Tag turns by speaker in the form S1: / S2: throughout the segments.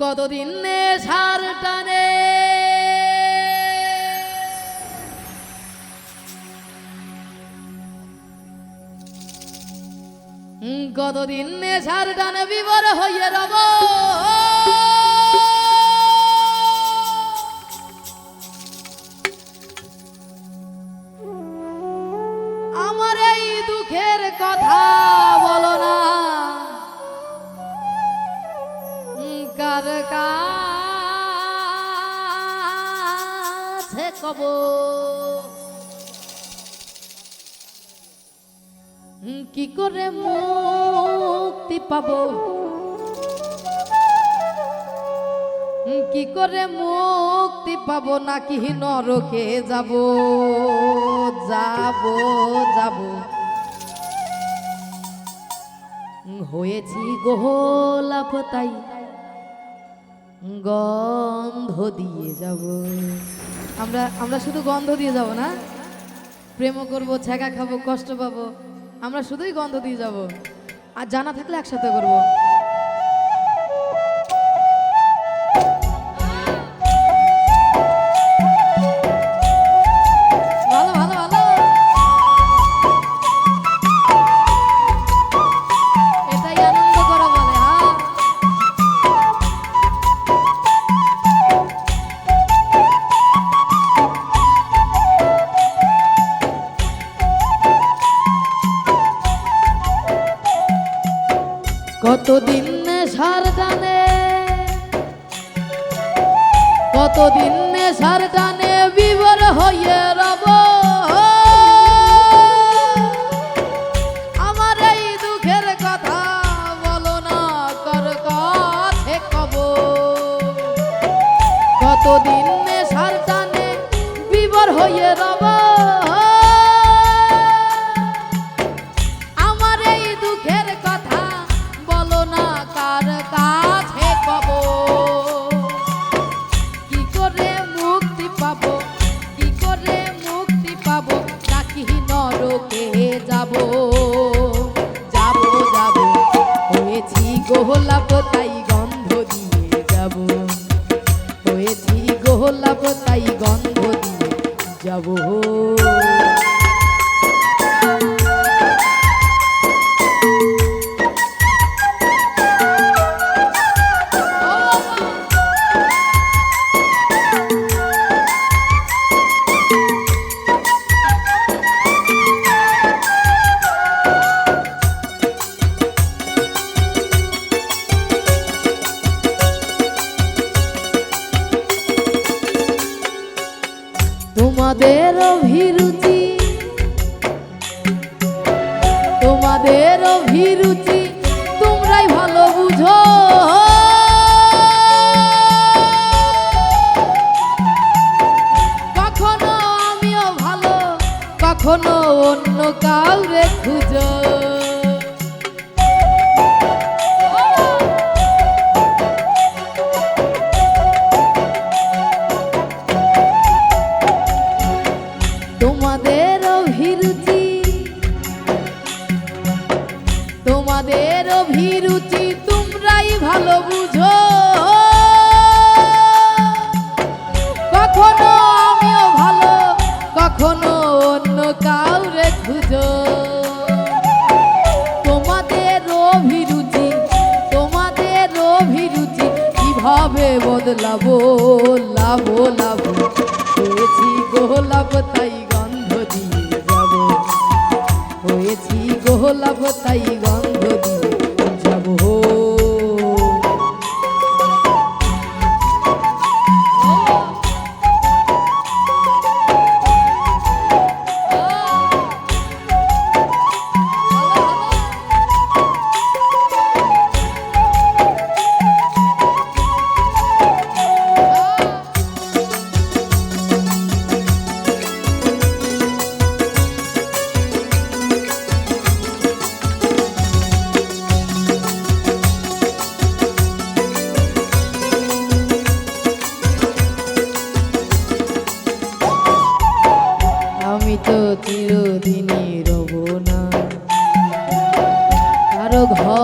S1: কতদিন সার টানে? কতদিন সার টানে বিবর হইয়া রব? কার কাছে কব কি করে মুক্তি পাব? কি করে মুক্তি পাবো? নাকি নরকে যাব যাব যাব। হয়েছি গোলাপ তাই। গন্ধ দিয়ে যাব। আমরা আমরা শুধু গন্ধ দিয়ে যাব না? প্রেমও করব, ছ্যাঁকা খাব, কষ্ট পাবো। আমরা শুধুই গন্ধ দিয়ে যাব। আর জানা থাকলে একসাথে করব। কতদিন সার টানে কতদিন সার বিবর হইয়ে রব? আমার এই দুঃখের কথা কর কব কতদিন সার বিবর হইয়ে রব? হয়েছি অভিরুচি তোমাদের অভিরুচি তোমরাই ভালো বুঝো। কখনো আমিও ভালো, কখনো অন্য কাউরে খুঁজো। তোমাদের অভিরুচি তোমাদের অভিরুচি কীভাবে বদলাবো? লাভো লাভো গোলাপ তাই গোলাপ তাই গন্ধ দিয়ে যাব।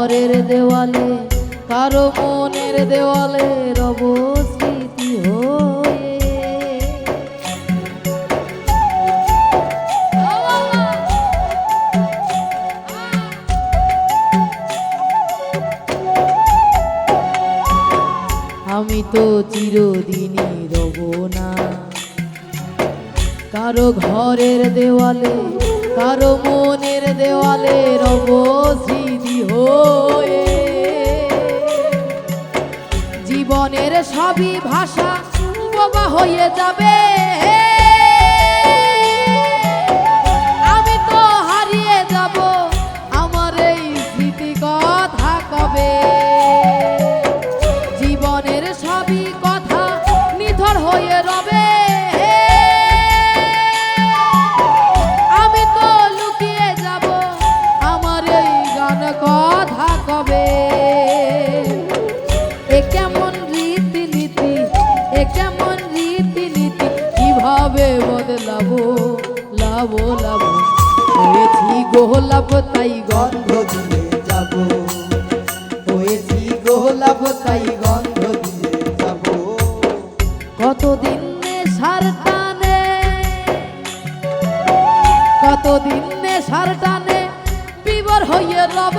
S1: ঘরের দেওয়ালে, কারও মনের দেওয়ালে রব স্মৃতি হয়ে। আমি তো চিরদিনই রব না। কারও ঘরের দেওয়ালে, কারও মনের দেওয়ালে রব স্মৃতি হয়ে। জীবনের সবই ভাষা বোবা হয়ে যাবে। লাবো হয়েছি গোলাপ, তাই গন্ধ
S2: দিয়ে যাব। হয়েছি গোলাপ, তাই গন্ধ দিয়ে যাব।
S1: কতদিন সার টানে? কতদিন সার টানে? বিবর হইয়ে রব।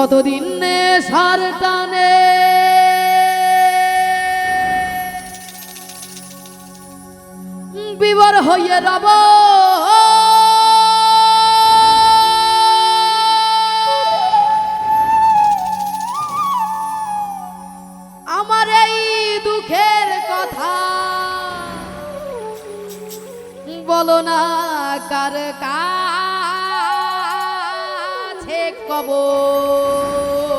S1: কতদিন সার টানে? বিবর হইয়ে রব। আমার এই দুঃখের কথা বলো না কার কাছে কব